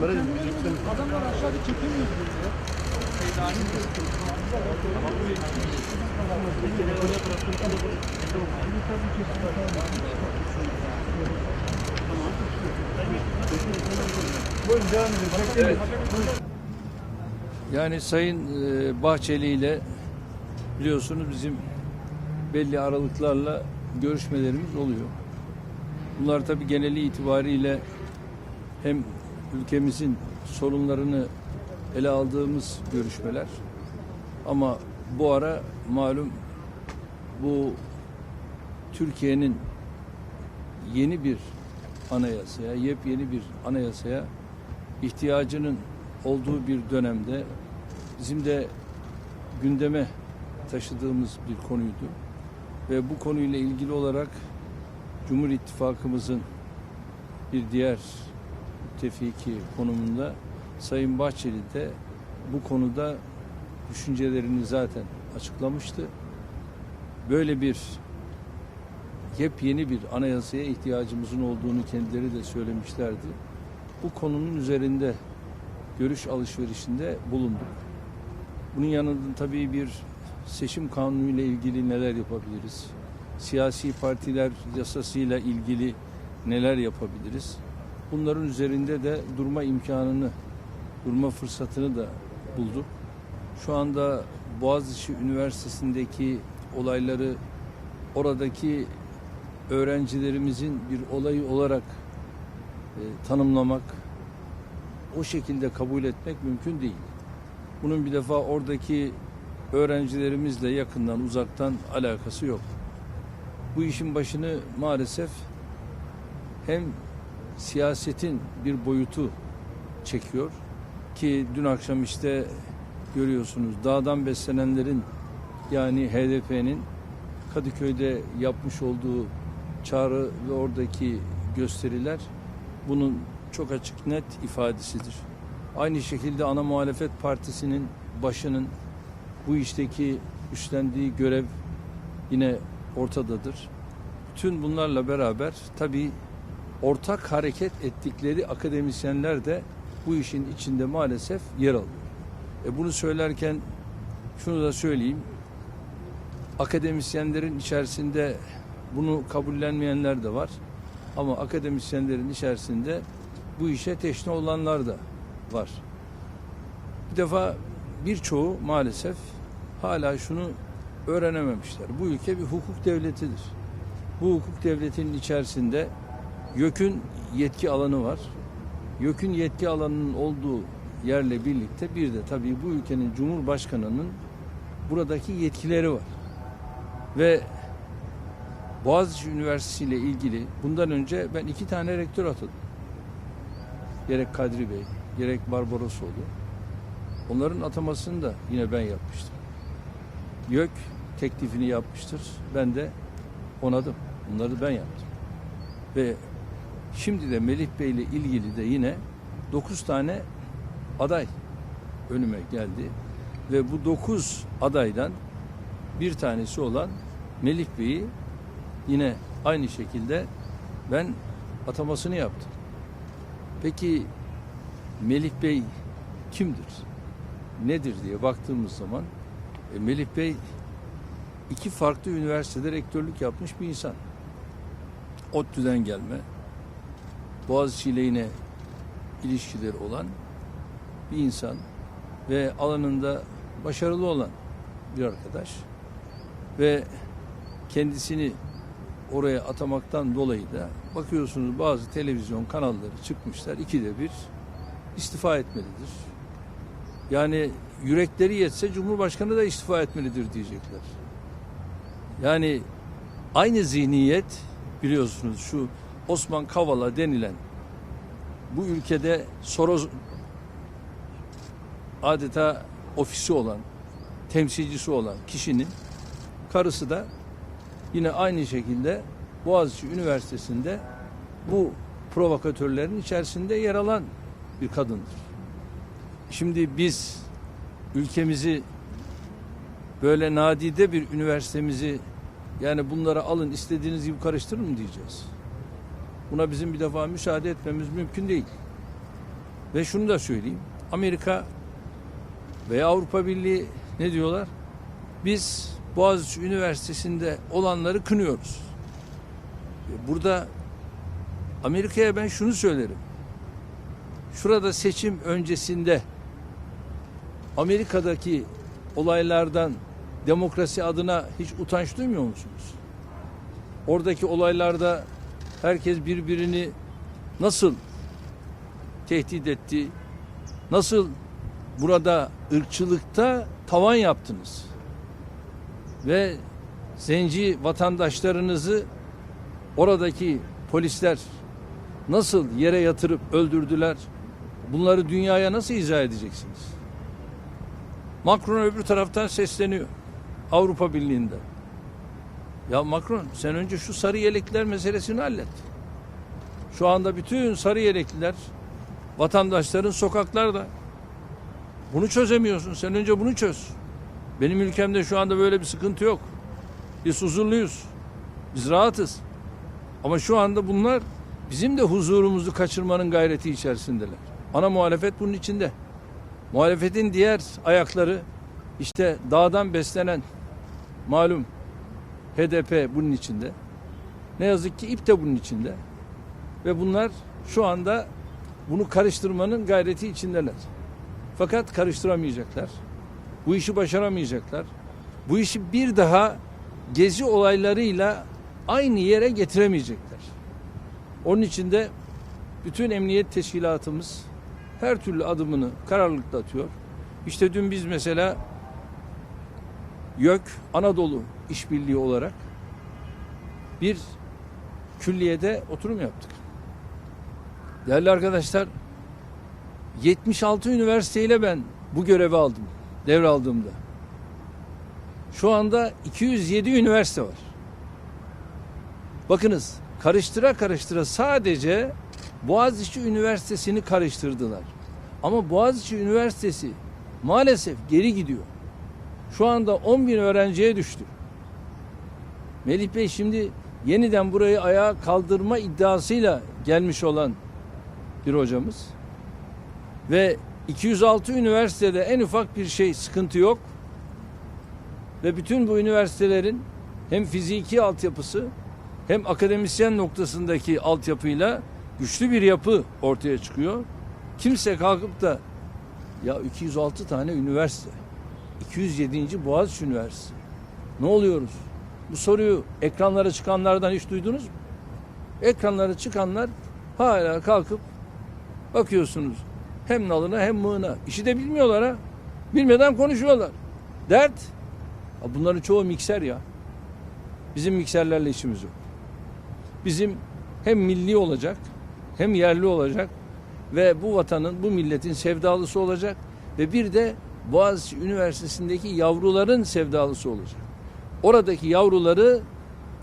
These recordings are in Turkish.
Adamlar aşağıda çekemiyor. Yani Sayın e, Bahçeli ile biliyorsunuz bizim belli aralıklarla görüşmelerimiz oluyor. Bunlar tabii geneli itibariyle hem ülkemizin sorunlarını ele aldığımız görüşmeler ama bu ara malum bu Türkiye'nin yeni bir anayasaya, yepyeni bir anayasaya ihtiyacının olduğu bir dönemde bizim de gündeme taşıdığımız bir konuydu. Ve bu konuyla ilgili olarak Cumhur İttifakımızın bir diğer müttefiki konumunda Sayın Bahçeli de bu konuda düşüncelerini zaten açıklamıştı. Böyle bir yepyeni bir anayasaya ihtiyacımızın olduğunu kendileri de söylemişlerdi. Bu konunun üzerinde görüş alışverişinde bulunduk. Bunun yanında tabii bir seçim kanunu ile ilgili neler yapabiliriz? Siyasi partiler yasasıyla ilgili neler yapabiliriz? Bunların üzerinde de durma imkanını, durma fırsatını da bulduk. Şu anda Boğaziçi Üniversitesi'ndeki olayları oradaki öğrencilerimizin bir olayı olarak e, tanımlamak, o şekilde kabul etmek mümkün değil. Bunun bir defa oradaki öğrencilerimizle yakından uzaktan alakası yok. Bu işin başını maalesef hem siyasetin bir boyutu çekiyor ki dün akşam işte görüyorsunuz dağdan beslenenlerin yani HDP'nin Kadıköy'de yapmış olduğu çağrı ve oradaki gösteriler bunun çok açık net ifadesidir. Aynı şekilde ana muhalefet partisinin başının bu işteki üstlendiği görev yine ortadadır. Bütün bunlarla beraber tabii ortak hareket ettikleri akademisyenler de bu işin içinde maalesef yer alıyor. E bunu söylerken şunu da söyleyeyim. Akademisyenlerin içerisinde bunu kabullenmeyenler de var. Ama akademisyenlerin içerisinde bu işe teşne olanlar da var. Bir defa birçoğu maalesef hala şunu öğrenememişler. Bu ülke bir hukuk devletidir. Bu hukuk devletinin içerisinde YÖK'ün yetki alanı var. YÖK'ün yetki alanının olduğu yerle birlikte bir de tabii bu ülkenin Cumhurbaşkanı'nın buradaki yetkileri var. Ve Boğaziçi Üniversitesi ile ilgili bundan önce ben iki tane rektör atadım. Gerek Kadri Bey, gerek Barbarosoğlu. Onların atamasını da yine ben yapmıştım. YÖK teklifini yapmıştır. Ben de onadım. Bunları ben yaptım. Ve şimdi de Melih Bey ile ilgili de yine 9 tane aday önüme geldi. Ve bu 9 adaydan bir tanesi olan Melih Bey'i yine aynı şekilde ben atamasını yaptım. Peki Melih Bey kimdir? Nedir diye baktığımız zaman e, Melih Bey iki farklı üniversitede rektörlük yapmış bir insan. ODTÜ'den gelme, Boğaziçi ile yine ilişkileri olan bir insan ve alanında başarılı olan bir arkadaş ve kendisini oraya atamaktan dolayı da bakıyorsunuz bazı televizyon kanalları çıkmışlar ikide bir istifa etmelidir. Yani yürekleri yetse Cumhurbaşkanı da istifa etmelidir diyecekler. Yani aynı zihniyet biliyorsunuz şu Osman Kavala denilen bu ülkede Soros adeta ofisi olan, temsilcisi olan kişinin karısı da yine aynı şekilde Boğaziçi Üniversitesi'nde bu provokatörlerin içerisinde yer alan bir kadındır. Şimdi biz ülkemizi böyle nadide bir üniversitemizi yani bunlara alın istediğiniz gibi karıştırın mı diyeceğiz. Buna bizim bir defa müsaade etmemiz mümkün değil. Ve şunu da söyleyeyim. Amerika veya Avrupa Birliği ne diyorlar? Biz Boğaziçi Üniversitesi'nde olanları kınıyoruz. Burada Amerika'ya ben şunu söylerim. Şurada seçim öncesinde Amerika'daki olaylardan demokrasi adına hiç utanç duymuyor musunuz? Oradaki olaylarda herkes birbirini nasıl tehdit etti? Nasıl burada ırkçılıkta tavan yaptınız? Ve zenci vatandaşlarınızı oradaki polisler nasıl yere yatırıp öldürdüler? Bunları dünyaya nasıl izah edeceksiniz? Macron öbür taraftan sesleniyor. Avrupa Birliği'nde. Ya Macron sen önce şu sarı yelekliler meselesini hallet. Şu anda bütün sarı yelekliler vatandaşların sokaklarda. Bunu çözemiyorsun. Sen önce bunu çöz. Benim ülkemde şu anda böyle bir sıkıntı yok. Biz huzurluyuz. Biz rahatız. Ama şu anda bunlar bizim de huzurumuzu kaçırmanın gayreti içerisindeler. Ana muhalefet bunun içinde. Muhalefetin diğer ayakları işte dağdan beslenen malum HDP bunun içinde. Ne yazık ki İP de bunun içinde. Ve bunlar şu anda bunu karıştırmanın gayreti içindeler. Fakat karıştıramayacaklar. Bu işi başaramayacaklar. Bu işi bir daha gezi olaylarıyla aynı yere getiremeyecekler. Onun için de bütün emniyet teşkilatımız her türlü adımını kararlılıkla atıyor. İşte dün biz mesela YÖK Anadolu İşbirliği olarak bir külliyede oturum yaptık. Değerli arkadaşlar 76 üniversiteyle ben bu görevi aldım devraldığımda. Şu anda 207 üniversite var. Bakınız karıştıra karıştıra sadece Boğaziçi Üniversitesi'ni karıştırdılar. Ama Boğaziçi Üniversitesi maalesef geri gidiyor. Şu anda 10 bin öğrenciye düştü. Melih Bey şimdi yeniden burayı ayağa kaldırma iddiasıyla gelmiş olan bir hocamız. Ve 206 üniversitede en ufak bir şey sıkıntı yok. Ve bütün bu üniversitelerin hem fiziki altyapısı hem akademisyen noktasındaki altyapıyla güçlü bir yapı ortaya çıkıyor. Kimse kalkıp da ya 206 tane üniversite 207. Boğaziçi Üniversitesi ne oluyoruz? Bu soruyu ekranlara çıkanlardan hiç duydunuz mu? Ekranlara çıkanlar hala kalkıp bakıyorsunuz hem nalına hem mığına. İşi de bilmiyorlar ha. Bilmeden konuşuyorlar. Dert. Bunların çoğu mikser ya. Bizim mikserlerle işimiz yok. Bizim hem milli olacak hem yerli olacak ve bu vatanın, bu milletin sevdalısı olacak ve bir de Boğaziçi Üniversitesi'ndeki yavruların sevdalısı olacak. Oradaki yavruları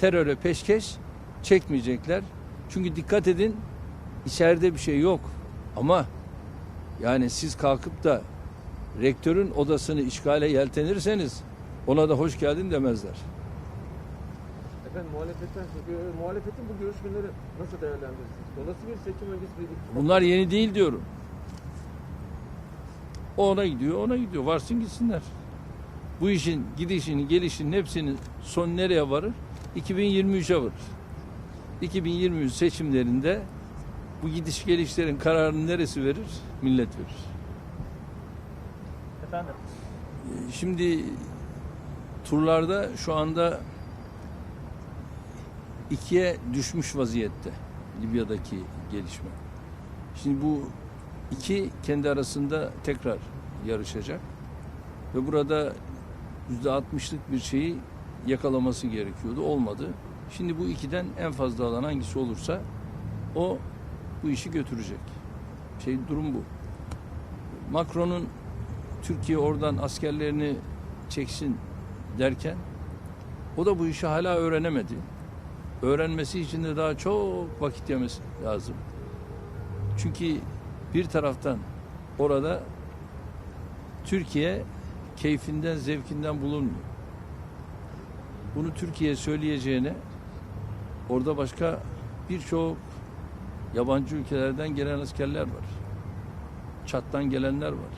teröre peşkeş çekmeyecekler. Çünkü dikkat edin içeride bir şey yok. Ama yani siz kalkıp da rektörün odasını işgale yeltenirseniz ona da hoş geldin demezler. Efendim muhalefetten çünkü e, muhalefetin bu görüşmeleri nasıl değerlendirirsiniz? Olası bir seçim öncesi bir Bunlar yeni değil diyorum. O ona gidiyor, ona gidiyor. Varsın gitsinler. Bu işin gidişini, gelişinin hepsinin son nereye varır? 2023'e varır. 2023 seçimlerinde bu gidiş gelişlerin kararını neresi verir? Millet verir. Efendim? Şimdi turlarda şu anda ikiye düşmüş vaziyette Libya'daki gelişme. Şimdi bu iki kendi arasında tekrar yarışacak ve burada yüzde altmışlık bir şeyi yakalaması gerekiyordu. Olmadı. Şimdi bu ikiden en fazla alan hangisi olursa o bu işi götürecek. Şey durum bu. Macron'un Türkiye oradan askerlerini çeksin derken o da bu işi hala öğrenemedi. Öğrenmesi için de daha çok vakit yemesi lazım. Çünkü bir taraftan orada Türkiye keyfinden, zevkinden bulunmuyor. Bunu Türkiye söyleyeceğine orada başka birçok yabancı ülkelerden gelen askerler var. Çat'tan gelenler var.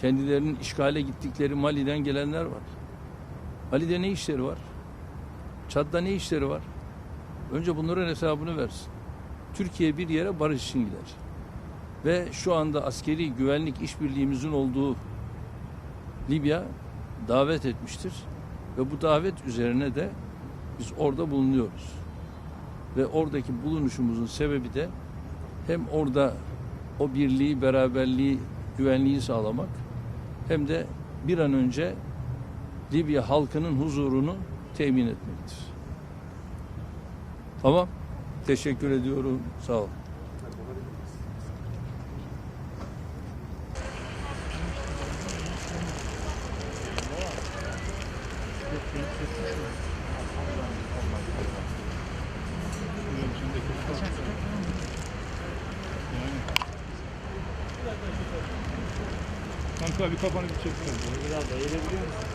Kendilerinin işgale gittikleri Mali'den gelenler var. Mali'de ne işleri var? Çad'da ne işleri var? Önce bunların hesabını versin. Türkiye bir yere barış için gider. Ve şu anda askeri güvenlik işbirliğimizin olduğu Libya davet etmiştir. Ve bu davet üzerine de biz orada bulunuyoruz. Ve oradaki bulunuşumuzun sebebi de hem orada o birliği, beraberliği, güvenliği sağlamak hem de bir an önce Libya halkının huzurunu temin etmektir. Tamam. Teşekkür ediyorum. Sağ ol. Kanka bir kafanı bir çeksene. Biraz da eğilebiliyor musun?